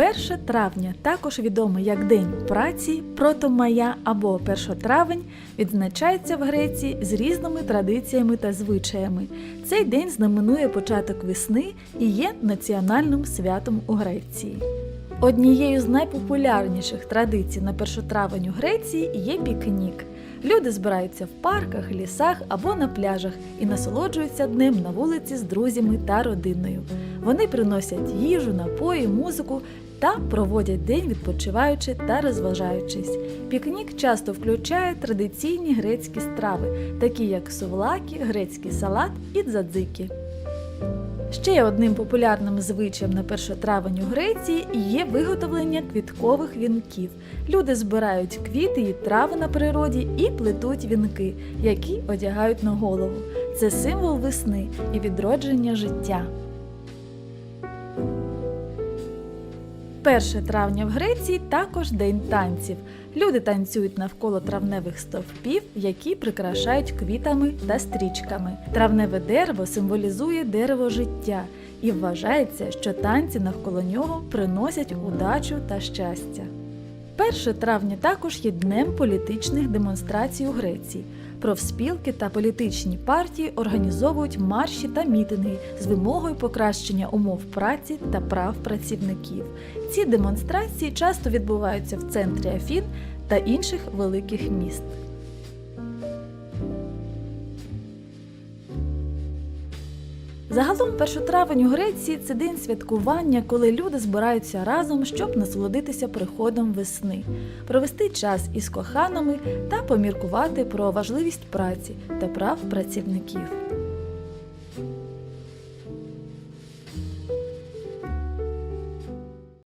1 травня, також відомий як День праці, протомая або 1 травень, відзначається в Греції з різними традиціями та звичаями. Цей день знаменує початок весни і є національним святом у Греції. Однією з найпопулярніших традицій на 1 травень у Греції є пікнік. Люди збираються в парках, лісах або на пляжах і насолоджуються днем на вулиці з друзями та родиною. Вони приносять їжу, напої, музику та проводять день відпочиваючи та розважаючись. Пікнік часто включає традиційні грецькі страви, такі як сувлакі, грецький салат і дзадзики. Ще одним популярним звичаєм на 1 травень у Греції є виготовлення квіткових вінків. Люди збирають квіти і трави на природі і плетуть вінки, які одягають на голову. Це символ весни і відродження життя. 1 травня в Греції також день танців. Люди танцюють навколо травневих стовпів, які прикрашають квітами та стрічками. Травневе дерево символізує дерево життя, і вважається, що танці навколо нього приносять удачу та щастя. 1 травня також є днем політичних демонстрацій у Греції. Профспілки та політичні партії організовують марші та мітинги з вимогою покращення умов праці та прав працівників. Ці демонстрації часто відбуваються в центрі Афін та інших великих міст. Загалом 1 травень у Греції це день святкування, коли люди збираються разом, щоб насолодитися приходом весни, провести час із коханими та поміркувати про важливість праці та прав працівників.